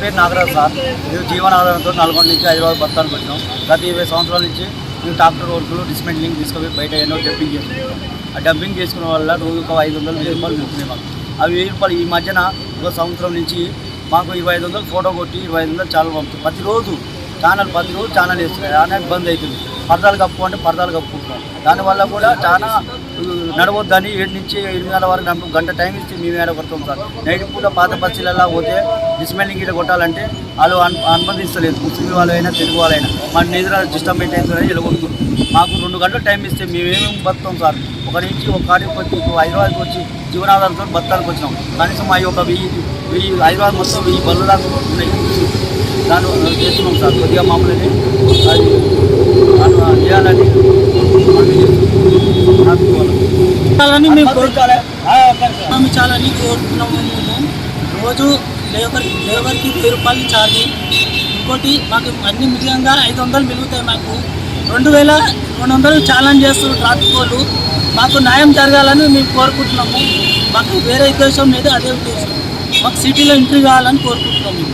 పేరు నాగరాజు సార్. ఇది జీవనాధారంతో నల్గొండ నుంచి హైదరాబాద్ బస్తానికి పెట్టినాం గత ఇరవై సంవత్సరాల నుంచి మేము ట్రాక్టర్ వర్కులు డిస్మెంట్లింగ్ తీసుకొని బయట ఎన్నో డంపింగ్ చేసుకుంటాం ఆ డంపింగ్ చేసుకున్న వల్ల రోజు ఒక ఐదు వందలు వెయ్యి రూపాయలు మిగులుతున్నాయి ఆ వెయ్యి రూపాయలు ఈ మధ్యన ఒక సంవత్సరం నుంచి మాకు ఇరవై ఐదు వందలు ఫోటో కొట్టి ఇరవై ఐదు వందలు ఛానల్ పంపుతుంది ప్రతిరోజు ఛానల్ ప్రతిరోజు ఛానల్ వేస్తున్నాయి. చాలా ఇబ్బంది అవుతుంది పరదాలు కప్పు అంటే పరదాలు కప్పుకుంటున్నాం. దానివల్ల కూడా చాలా నడవద్దని ఏడు నుంచి ఎనిమిది గంటల వరకు గంట గంట టైం ఇస్తే మేము ఏడ సార్. నైట్ పూట పాత బస్సులలో పోతే డిస్మెల్లింగ్ ఇట్లా కొట్టాలంటే వాళ్ళు అను అనుమతిస్తలేదు ముస్లిం వాళ్ళైనా తెలుగు వాళ్ళైనా. మన నిద్ర డిస్టర్బెంట్ అవుతుందని ఇలా కొడుతుంది మాకు రెండు గంటలు టైం ఇస్తే మేమేమేమి బతాం సార్? ఒక నుంచి ఒక కాడికి వచ్చి హైదరాబాద్కి వచ్చి జీవనాధారంతో బతానికి వచ్చినాం. కనీసం మా యొక్క వెయ్యి వెయ్యి హైదరాబాద్ మొత్తం వెయ్యి బళ్ళు దాకా ఉన్నాయి. దాన్ని చేస్తున్నాం సార్. కొద్దిగా మామూలు అది చేయాలని చాలని మేము కోరుకోవాలి మేము. రోజు లేబర్ లేబర్కి వెయ్యి రూపాయలు ఛార్జీ ఇంకోటి మాకు అన్ని మిగిలినంగా ఐదు వందలు మిగులుతాయి మాకు. రెండు వేల రెండు వందలు ఛాలెంజ్ చేస్తారు ట్రాఫిక్ వాళ్ళు. మాకు న్యాయం జరగాలని మేము కోరుకుంటున్నాము. మాకు వేరే ఉద్దేశం లేదు అదే ఉద్దేశం. మాకు సిటీలో ఎంట్రీ కావాలని కోరుకుంటున్నాము.